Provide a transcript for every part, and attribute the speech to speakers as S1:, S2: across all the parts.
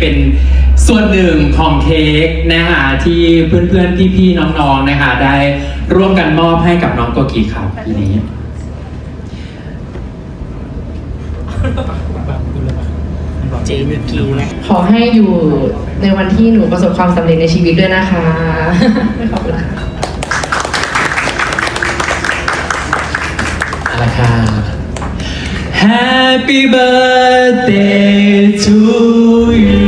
S1: เป็นส่วนหนึ่งของเค้กนะคะที่เพื่อนๆพี่ๆน้องๆนะคะได้ร่วมกันมอบให้กับน้องโกกีครับปีนี้
S2: เจมิกีนะ
S3: ขอให้อยู่ในวันที่หนูประสบความสำเร็จในชีวิตด้วยนะคะ ขอบคุณค่ะ
S1: เอาละค่ะ Happy birthday to you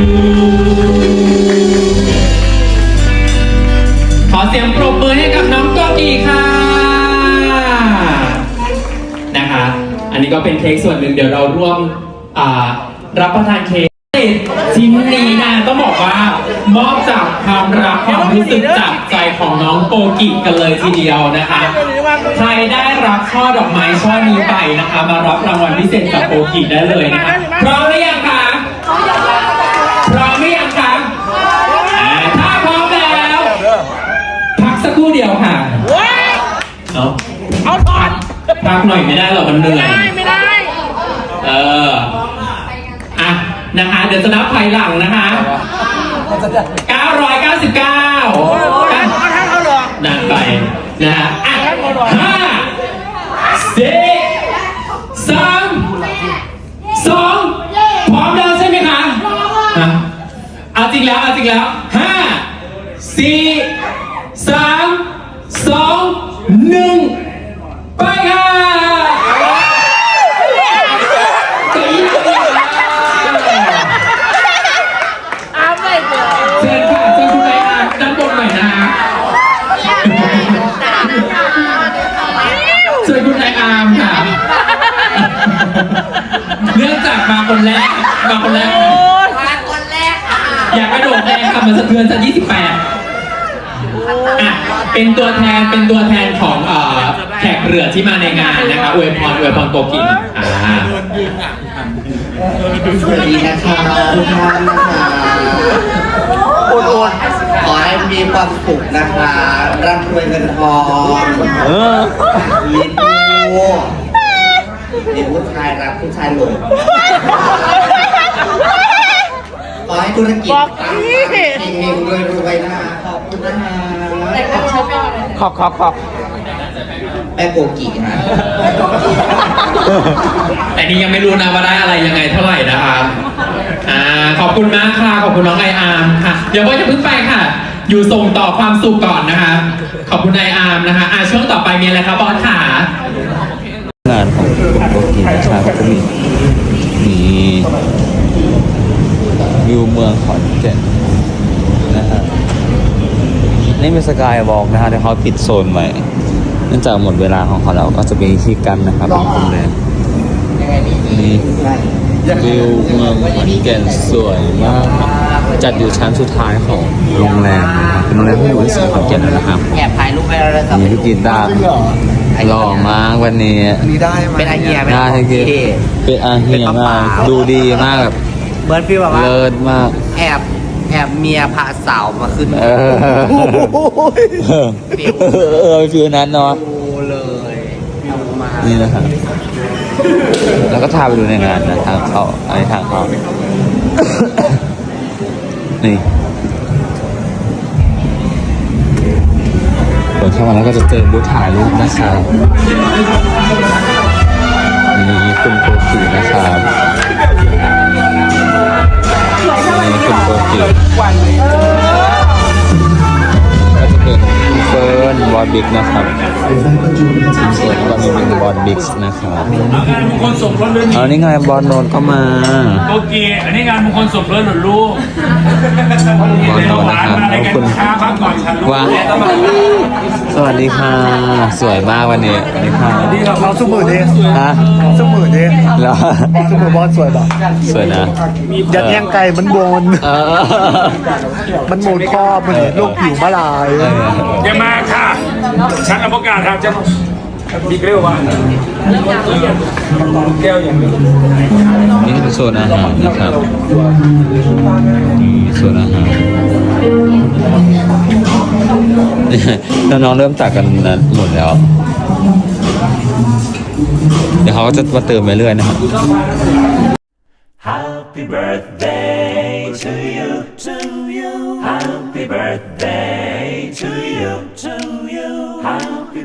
S1: ขอเสียงปรบมือให้กับน้องโกกีค่ะ นะคะ อันนี้ก็เป็นเค้กส่วนหนึ่งเดี๋ยวเราร่วมอ่ารับประทานเค้กชิ้นนี้นะต้องบอกว่า ความรักความรู้สึกจากใจของน้องโกกิกันเลยทีเดียวนะคะ ใครได้รับช่อดอกไม้ช่อนี้ไปนะคะ มารับรางวัลพิเศษจากโกกิได้เลยนะคะพร้อมหรือยังคะพร้อมหรือยังคะอ่าถ้าพร้อมแล้วพักสักครู่เดียวค่ะเอา
S2: เอาถอน
S1: พักหน่อยไม่ได้หรอกมันเหนื่อย
S2: ได้ไม่ได้
S1: เอออะนะคะเดี๋ยวจะนับภายหลังนะคะ 999
S2: เอาท่านเอาหรอ
S1: นับไปนะฮะอะห้าสี่สามสองพร้อมแล้วใช่ไหมคะฮะเอาจริงแล้วเอาจริงแล้วห้าสี่สามสองหนึ่งไปค่ะเก้าอี้เก้าอี้
S2: อาไม่เกิด
S1: เชิญค่ะเชิญคุณนายอาด้านบนหน่อยนะฮะเชิญคุณนายอามค่ะ เนื่องจาก มาคนแรกมาคนแรก
S2: มาคนแรกค่ะ
S1: อยากกระโดดแรงค่ะมันสะเทือนจะ28อะเป็นตัวแทนเป็นตัวแทนของเอ่อแขกเรือที่มาในงานนะคะอวยพรอวยพรโกกินอ่า
S4: สวัสดีนะคะทุกท่านนะคะโอนโอนขอให้มีความสุขนะคะร่ำรวยเงินทองลิ้นงูมี ผู้ชายรักผู้ชายหลงขอให้ธุรกิจเฮงๆรวยๆนะคะขอบคุณนะคะ
S2: ขอบขอบขอบ
S4: แม่โกกินะ
S1: แต่นี่ยังไม่รู้นะว่าได้อะไรยังไงเท่าไหร่นะคะอ่าขอบคุณมากค่ะ ขอบคุณน้องไออาร์มค่ะ เดี๋ยวว่าจะเพิ่งไปค่ะ อยู่ส่งต่อความสุขก่อนนะคะ ขอบคุณไออาร์มนะคะ อ่าช่วงต่อไปมีอะไรครับบอสขา
S5: งานของกลุ่มโลกี นะครับก็มีมีวิวเมืองขอนแก่นนะฮะนี่เป็นสกายวอล์กนะฮะแต่เขาปิดโซนไว้เนื่องจากหมดเวลาของเขาแล้วก็จะเป็นที่กันนะครับเป็นโรงแรมนี่วิวเมืองขอนแก่นสวยมากจัดอยู่ชั้นสุดท้ายของโรงแรมนะครับเป็นโรงแรมที่อยู่ที่สุดขอนแก่นแล้วนะครับ
S4: แอบถ่ายรูปไปแล้วนะครับ
S5: มีพี่กินดา หล่อมากวันนี้
S4: เป็นอาเฮียไหม
S5: ได้ที่คือเป็นอาเฮียมาก ดูดีมากแบบ
S4: เหมือนฟีลแบบว่า
S5: เลิศมาก
S4: แอบแอบเมียพาสาวมาขึ้น
S5: เออเออฟิวนั้นเนาะ
S4: ดูเลยฟิวมา
S5: นี่นะครับแล้วก็พาไปดูในงานนะทางเข้าอันนี้ทางเข้านี่ เปิดเข้ามาแล้วก็จะเจอบูธถ่ายรูปนะครับนี่คุณโกกินะครับนี่คุณโกกิก็จะเป็นเฟิร์นวอร์บิกนะครับ ก็มีเป็นบอลบิ๊กนะครับ
S2: งานมงคลสมรสเลย
S5: เอานี่ไงบอลโนนก็มา
S2: โอเคอันนี้งานมงคลสมรสเหรอลูก
S5: บอลโนน
S2: ห
S5: นะ
S2: วาน
S5: ครับ
S2: มาอะไร
S5: ขอบ
S2: กัน
S5: คุณ
S2: ช้าพักก่อนค่ะลูก
S5: ว่าสวัสดีค่ะ สวยมากวันนี้สวัสดีค่ะ
S6: เราสมือดิ
S5: ฮะ
S6: สมือดิ
S5: เหรอ
S6: สมือบอลสวยแบบ
S5: สวยนะ
S6: ยัดเยียงไก่มันโบน
S5: เออ
S6: มันโมนคอมันลูกผิวมาลาย
S5: เออ
S2: อย่ามาค่ะ ฉันอภการครับจะบิ๊กเร็วว่าแก้วอย่างนี้
S5: นี่เป็นโซนอาหารนะครับนี่โซนอาหารแล้วน้องๆเริ่มจากกันนั้นหมดแล้ว เดี๋ยวเขาก็จะมาเติมไปเรื่อยนะครับ
S7: Happy birthday to you, to you. Happy birthday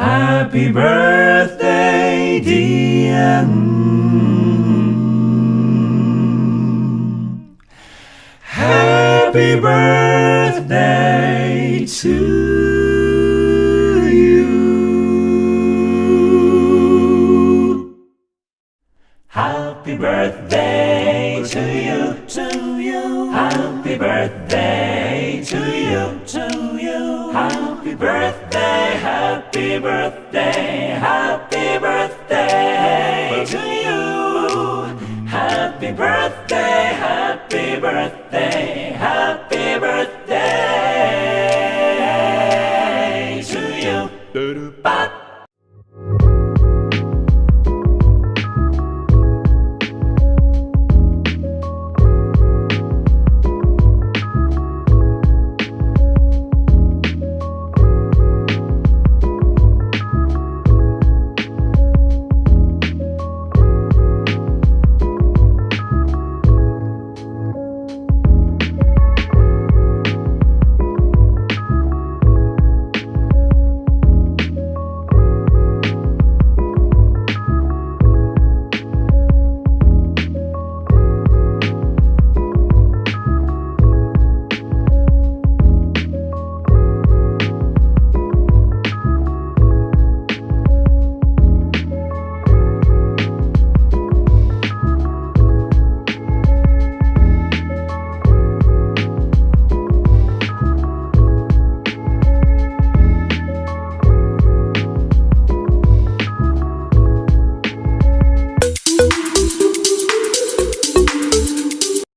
S7: Happy birthday, dear. Happy birthday to you. Happy birthday